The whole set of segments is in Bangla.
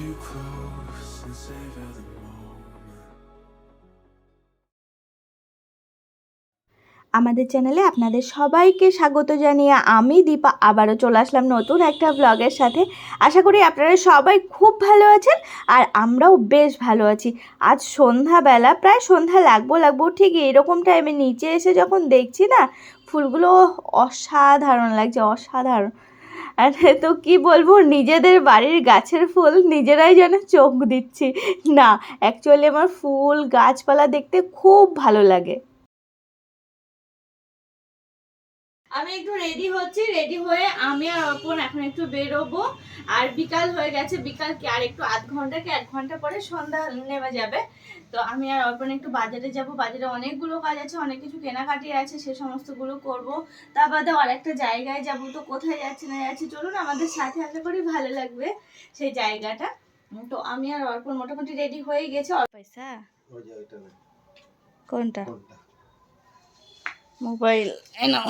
you close and savor the আমাদের চ্যানেলে আপনাদের সবাইকে স্বাগত জানিয়ে আমি দীপা আবারও চলে আসলাম নতুন একটা ব্লগের সাথে। আশা করি আপনারা সবাই খুব ভালো আছেন আর আমরাও বেশ ভালো আছি। আজ সন্ধ্যাবেলা, প্রায় সন্ধ্যা লাগবো লাগবো, ঠিক এরকম টাইমে নিচে এসে যখন দেখছি না, ফুলগুলো অসাধারণ লাগছে, অসাধারণ। আর তো কি বলব, নিজেদের বাড়ির গাছের ফুল নিজেরাই যেন চোখ দিচ্ছি। না অ্যাকচুয়ালি আমার ফুল, গাছপালা দেখতে খুব ভালো লাগে। আমি একটু রেডি হচ্ছি রেডি হয়ে আমি আর অর্পণ এখন একটু বেরোবো। আর বিকাল হয়ে গেছে বিকাল কি আর একটু আধ ঘণ্টা কি এক ঘণ্টা পরে সন্ধ্যা নেমে যাবে। তো আমি আর অর্পণ একটু বাজারে যাব বাজারে অনেকগুলো কাজ আছে অনেক কিছু কেনাকাটি আছে সে সমস্তগুলো করব। তা বাদে আরেকটা জায়গায় যাব তো কোথায় যাচ্ছি না যাচ্ছি চলুন আমাদের সাথে আশা করি ভালো লাগবে সেই জায়গাটা। তো আমি আর অর্পণ মোটামুটি রেডি হয়ে গেছে। পয়সা? কোনটা? কোনটা? মোবাইল এনো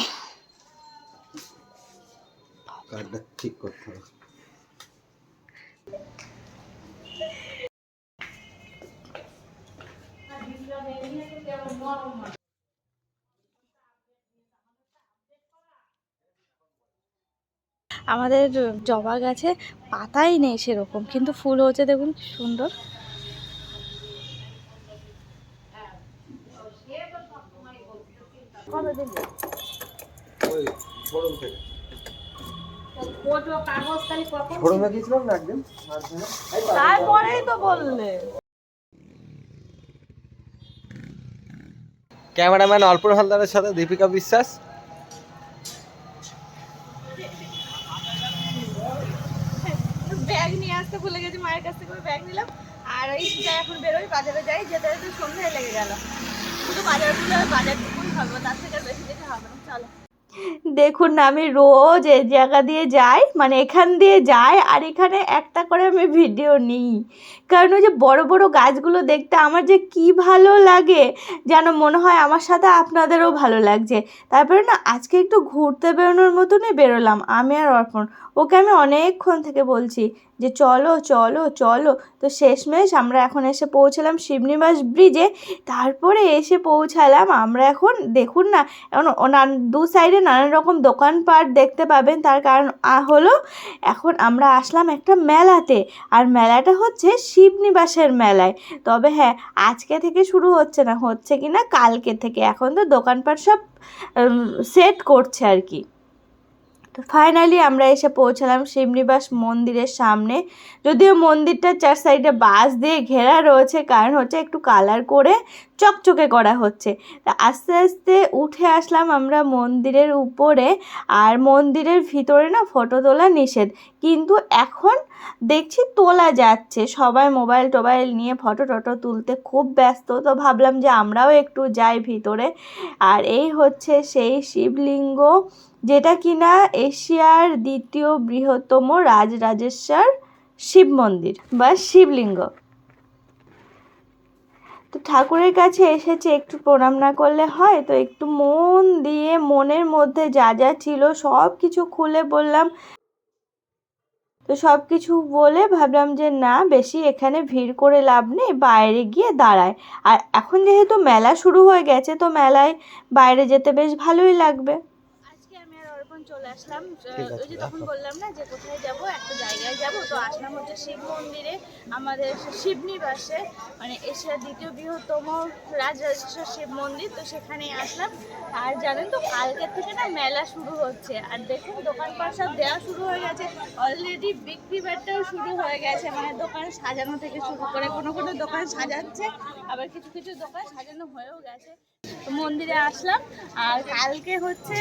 কার্ডটা ঠিক করতে হবে। আমাদের জবা গাছে পাতাই নেই সেরকম কিন্তু ফুল হচ্ছে দেখুন কি সুন্দর। ওই শোরুম থেকে। শোরুমে গেছিলাম না একদিন? মাঝখানে? এই তো, তারপরেই তো বললে। ক্যামেরাম্যান অল্পন হালদারের সাথে দীপিকা বিশ্বাস। ব্যাগ নিয়ে আসতে ভুলে গেছি মায়ের কাছ থেকে ব্যাগ নিলাম। আর এই এখন বেরোই বাজারে যাই যেতে যেতে সন্ধ্যায় লেগে গেল। শুধু বাজারটুকুই হবে তার থেকে বেশি যেতে হবে না। চলো। দেখুন না, আমি রোজ এই জায়গা দিয়ে যাই মানে এখান দিয়ে যাই, আর এখানে একটা করে আমি ভিডিও নিই। কারণ ওই যে বড় বড় গাছগুলো দেখতে আমার যে কি ভালো লাগে, যেন মনে হয় আমার সাথে আপনাদেরও ভালো লাগছে। তারপরে না, আজকে একটু ঘুরতে বেরোনোর মতনই বেরোলাম, আমি আর অর্পণ। ওকে আমি অনেকক্ষণ থেকে বলছি যে চলো চলো চলো। তো শেষমেশ আমরা এখন এসে পৌঁছালাম শিবনিবাস ব্রিজে। তারপরে এসে পৌঁছালাম আমরা এখন, দেখুন না, এখন দু সাইডে নানান রকম দোকানপাট দেখতে পাবেন। তার কারণ হলো, এখন আমরা আসলাম একটা মেলাতে। আর মেলাটা হচ্ছে শিবনিবাসের মেলায়। তবে হ্যাঁ আজকে থেকে শুরু হচ্ছে না, হচ্ছে কি না কালকে থেকে। এখন তো দোকানপাট সব সেট করছে আর কি। তো ফাইনালি আমরা এসে পৌঁছালাম শিবনিবাস মন্দিরের সামনে। যদিও মন্দিরটা চার সাইডে বাঁশ দিয়ে ঘেরা রয়েছে, কারণ হচ্ছে একটু কালার করে চকচকে করা হচ্ছে। তা আস্তে আস্তে উঠে আসলাম আমরা মন্দিরের উপরে, আর মন্দিরের ভিতরে না ফটো তোলা নিষেধ। কিন্তু এখন দেখছি তোলা যাচ্ছে। সবাই মোবাইল টোবাইল নিয়ে ফটো টটো তুলতে খুব ব্যস্ত। তো ভাবলাম যে আমরাও একটু যাই ভিতরে। আর এই হচ্ছে সেই শিবলিঙ্গ, যেটা কিনা এশিয়ার দ্বিতীয় বৃহত্তম রাজরাজেশ্বর শিব মন্দির বা শিবলিঙ্গ। তো ঠাকুরের কাছে এসেছে, একটু প্রণাম না করলে হয়? তো একটু মন দিয়ে, মনের মধ্যে যা যা ছিল সব কিছু খুলে বললাম তো সব কিছু বলে ভাবলাম যে, না, বেশি এখানে ভিড় করে লাভ নেই, বাইরে গিয়ে দাঁড়ায়। আর এখন যেহেতু মেলা শুরু হয়ে গেছে, তো মেলায় বাইরে যেতে বেশ ভালোই লাগবে আজকে আমি আর অর্পণ চলে আসলাম। ওই যে তখন বললাম না যে কোথায় যাব একটা জায়গায় যাব। তো আসলাম হচ্ছে শিব মন্দিরে আমাদের শিবনিবাসে। মানে এশিয়ার দ্বিতীয় বৃহত্তম রাজরাজেশ্বর শিব মন্দির তো সেখানে আসলাম। আর জানেন তো কালকের থেকে না মেলা শুরু হচ্ছে। আর দেখুন দোকানপাট সব দেওয়া শুরু হয়ে গেছে। অলরেডি বিক্রি বাট্টাও শুরু হয়ে গেছে। মানে দোকান সাজানো থেকে শুরু করে কোনো কোনো দোকান সাজাচ্ছে আবার কিছু কিছু দোকান সাজানো হয়েও গেছে। মন্দিরে আসলাম। আর কালকে হচ্ছে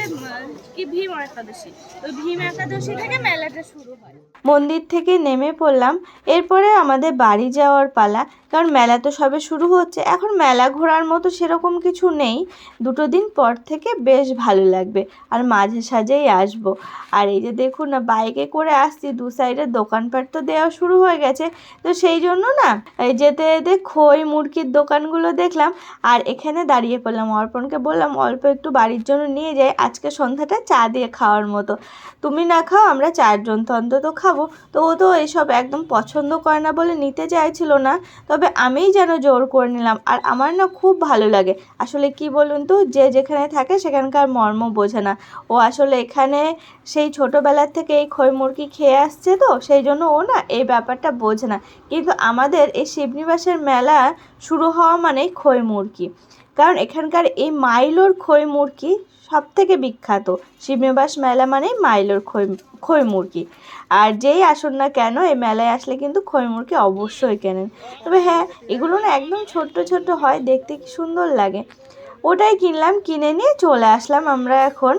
কি ভীম একাদশী? তো ভীম একাদশী থেকে মেলাটা শুরু হয়। মন্দির থেকে নেমে পড়লাম। এরপরে আমাদের বাড়ি যাওয়ার পালা, কারণ মেলা তো সবে শুরু হচ্ছে। এখন মেলা ঘোরার মতো সেরকম কিছু নেই। দুটো দিন পর থেকে বেশ ভালো লাগবে, আর মাঝে সাঝেই আসব। আর এই যে দেখুন না, বাইকে করে আসছি, দু সাইডে দোকানপাট তো দেওয়া শুরু হয়ে গেছে। তো সেই জন্য না, এই যেতে যেতে খই, মুরগির দোকানগুলো দেখলাম, আর এখানে দাঁড়িয়ে পড়লাম। অর্পণকে বললাম, অল্প একটু বাড়ির জন্য নিয়ে যাই, আজকে সন্ধ্যাটা চা দিয়ে খাওয়ার মতো। তুমি না খাও, আমরা চারজন তো অন্তত খাব। তো ও তো এসব একদম পছন্দ করে না বলে নিতে চাইছিল না, তবে আমিই যেন জোর করে নিলাম। আর আমার না খুব ভালো লাগে। আসলে কি বলুন তো, যে যেখানে থাকে সেখানকার মর্ম বোঝে না। ও আসলে এখানে সেই ছোটোবেলার থেকে এই খই মুরগি খেয়ে আসছে তো, সেই জন্য ও না এই ব্যাপারটা বোঝে না। কিন্তু আমাদের এই শিবনিবাসের মেলা শুরু হওয়া মানেই খই মুরগি। কারণ এখানকার এই মাইলোর খই মুরগি সব থেকে বিখ্যাত। শিবনিবাস মেলা মানেই মাইলোর খই খই মুরগি। আর যেই আসুন না কেন, এই মেলায় আসলে কিন্তু খই মুরগি অবশ্যই কেনেন। তবে হ্যাঁ এগুলো না একদম ছোট্ট ছোট্ট হয়, দেখতে কি সুন্দর লাগে। ওটাই কিনলাম, কিনে নিয়ে চলে আসলাম আমরা এখন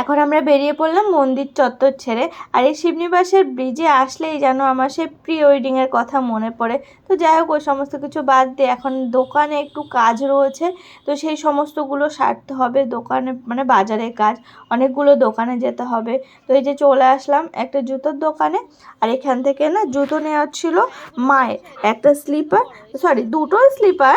এখন আমরা বেরিয়ে পড়লাম মন্দির চত্বর ছেড়ে। আর এই শিবনিবাসের ব্রিজে আসলেই যেন আমার সেই প্রি ওয়েডিংয়ের কথা মনে পড়ে। তো যাই হোক ওই সমস্ত কিছু বাদ দিয়ে এখন দোকানে একটু কাজ রয়েছে। তো সেই সমস্তগুলো সারতে হবে, দোকানে মানে বাজারের কাজ, অনেকগুলো দোকানে যেতে হবে। তো এই যে চলে আসলাম একটা জুতোর দোকানে, আর এখান থেকে না জুতো নেওয়ার ছিল মায়ের, একটা স্লিপার সরি দুটো স্লিপার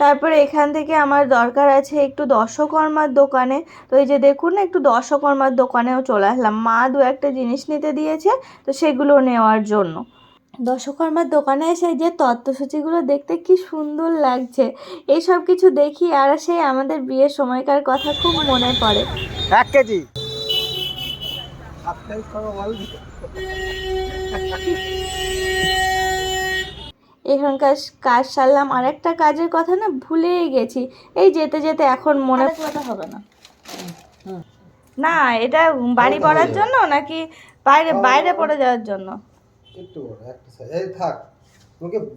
তারপরে এখান থেকে আমার দরকার আছে একটু দশকর্মার দোকানে। তো এই যে দেখুন না একটু দশকর্মার দোকানেও চলে আসলাম। মা দু একটা জিনিস নিতে দিয়েছে তো সেগুলো নেওয়ার জন্য। দশকর্মার দোকানে এসে যে তত্ত্বসূচিগুলো দেখতে কি সুন্দর লাগছে। এই সব কিছু দেখি আর সেই আমাদের বিয়ের সময়কার কথা খুব মনে পড়ে। এক কেজি। সাবস্ক্রাইব করো বল। এখানকার কাজ সারলাম। আর একটা কাজের কথা না ভুলেই গেছি। এই যেতে যেতে এখন মনে কথা হবে না। না এটা বাড়ি পড়ার জন্য নাকি বাইরে বাইরে পড়ে যাওয়ার জন্য? একটু বড় একটা size। এই থাক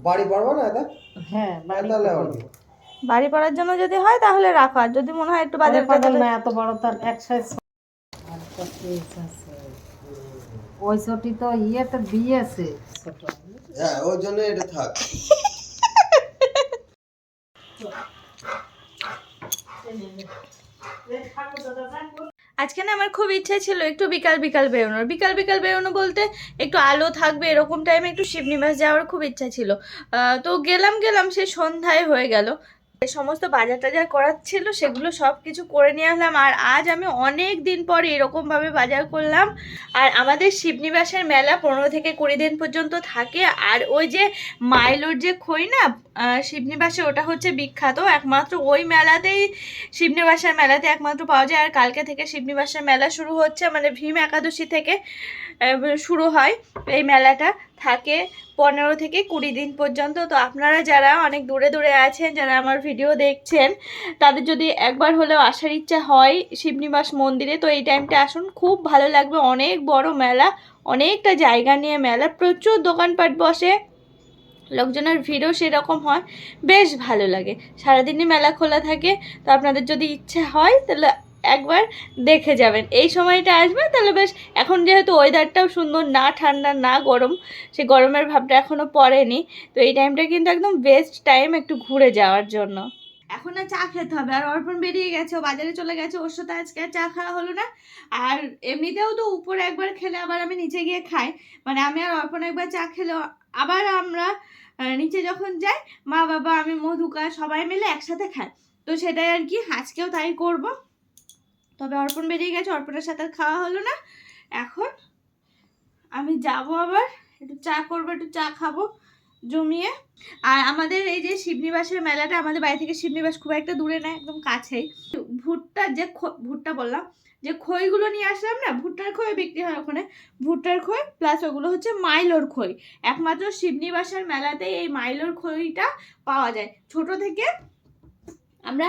বাড়ি পারব না এটা? হ্যাঁ বাড়ি তাহলে বাড়ি পড়ার জন্য যদি হয় তাহলে রাখো আর যদি মনে হয় একটু বাজার বাজার না এত বড় তার এক সাইজ ওই ছটি তো ইয়েতে দিয়েছে ছোট। হ্যাঁ ওর জন্য এটা থাক। আজকে না আমার খুব ইচ্ছে ছিল একটু বিকাল বিকাল বেরোনোর। বিকাল বিকাল বেরোনো বলতে একটু আলো থাকবে, এরকম টাইমে একটু শিবনিবাস যাওয়ার খুব ইচ্ছা ছিল। তো গেলাম গেলাম, সে সন্ধ্যায় হয়ে গেল। সমস্ত বাজার টাজার করার ছিল, সেগুলো সব কিছু করে নিয়ে আসলাম। আর আজ আমি অনেক দিন পরে এরকমভাবে বাজার করলাম। আর আমাদের শিবনিবাসের মেলা পনেরো থেকে কুড়ি দিন পর্যন্ত থাকে। আর ওই যে মাইলোর যে খই না শিবনিবাসে, ওটা হচ্ছে বিখ্যাত। একমাত্র ওই মেলাতেই শিবনিবাসের মেলাতে একমাত্র পাওয়া যায়। আর কালকে থেকে শিবনিবাসের মেলা শুরু হচ্ছে। মানে ভীম একাদশী থেকে শুরু হয় এই মেলাটা, থাকে। পনেরো থেকে কুড়ি দিন পর্যন্ত। তো আপনারা যারা অনেক দূরে দূরে আছেন, যারা আমার ভিডিও দেখছেন, তাদের যদি একবার হলেও আসার ইচ্ছা হয় শিবনিবাস মন্দিরে, তো এই টাইমটা আসুন। খুব ভালো লাগবে। অনেক বড় মেলা, অনেকটা জায়গা নিয়ে মেলা। প্রচুর দোকানপাট বসে, লোকজনের ভিড়ও সেরকম হয়। বেশ ভালো লাগে। সারাদিনই মেলা খোলা থাকে। তো আপনাদের যদি ইচ্ছে হয়, তাহলে একবার দেখে যাবেন। এই সময়টা আসবেন তাহলে বেশ, এখন যেহেতু ওয়েদারটাও সুন্দর, না ঠান্ডা, না গরম, সে গরমের ভাবটা এখনও পড়েনি, তো এই টাইমটা কিন্তু একদম বেস্ট টাইম একটু ঘুরে যাওয়ার জন্য। এখন আর চা খেতে হবে, আর অর্পণ বেরিয়ে গেছে বাজারে চলে গেছে, ওর সাথে আজকে আর চা খাওয়া হলো না। আর এমনিতেও তো উপরে একবার খেলে আবার আমি নিচে গিয়ে খাই মানে আমি আর অর্পণ একবার চা খেলে আবার আমরা নিচে যখন যাই, মা, বাবা, আমি, মধুকা সবাই মিলে একসাথে খাই। তো সেটাই আর কি, আজকেও তাই করব। তবে অর্পণ বেরিয়ে গেছে, অর্পণের সাথে খাওয়া হলো না। এখন আমি যাব আবার, একটু চা করব, একটু চা খাব জমিয়ে। আর আমাদের এই যে শিবনিবাসের মেলাটা, আমাদের বাড়ি থেকে শিবনিবাস খুব একটা দূরে না, একদম কাছেই। ভুট্টার যে ভুট্টা বললাম, যে খইগুলো নিয়ে আসলাম না, ভুট্টার খই বিক্রি হয় ওখানে। ভুট্টার খই প্লাস ওগুলো হচ্ছে মাইলোর খই। একমাত্র শিবনিবাসের মেলাতেই এই মাইলোর খইটা পাওয়া যায়। ছোট থেকে আমরা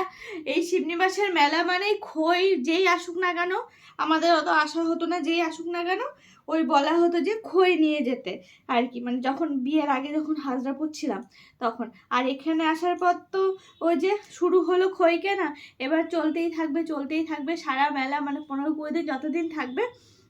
এই শিবনিবাসের মেলা মানেই খই যেই আসুক না কেন, আমাদের অত আশা হতো না যেই আসুক না কেন, ওই বলা হতো যে খই নিয়ে যেতে। আর কি মানে যখন বিয়ের আগে যখন হাজরা পড়ছিলাম তখন। আর এখানে আসার পর তো ওই যে শুরু হলো খই কেনা, এবার চলতেই থাকবে চলতেই থাকবে, সারা মেলা মানে পনেরো কুড়ি দিন যতদিন থাকবে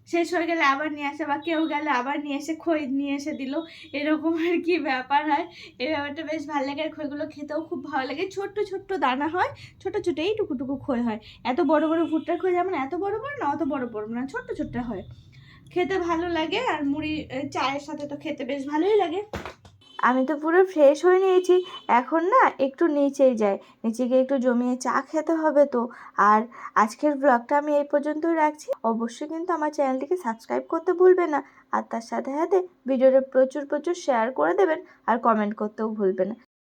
শেষ হয়ে গেলে আবার নিয়ে আসে বা কেউ গেলে আবার নিয়ে এসে খই নিয়ে এসে দিল। এরকম আর কি ব্যাপার হয়। এই ব্যাপারটা বেশ ভালো লাগে আর খইগুলো খেতেও খুব ভালো লাগে। ছোট্ট ছোট্ট দানা হয়, ছোট ছোট এই টুকু খই হয়। এত বড় বড় ভুট্টার খই যেমন এত বড় বড় না, অত বড় বড় না, ছোট্ট ছোট্ট হয়। খেতে ভালো লাগে আর মুড়ি চায়ের সাথে তো খেতে বেশ ভালোই লাগে। আমি তো পুরো ফ্রেশ হয়ে নিয়েছি। এখন না একটু নিচেই যাই। নিচে গিয়ে একটু জমিয়ে চা খেতে হবে তো। আর আজকের ব্লগটা আমি এই পর্যন্তই রাখছি। অবশ্যই কিন্তু আমার চ্যানেলটিকে সাবস্ক্রাইব করতে ভুলবে না। আর তার সাথে সাথে ভিডিওটা প্রচুর প্রচুর শেয়ার করে দেবেন। আর কমেন্ট করতেও ভুলবে না।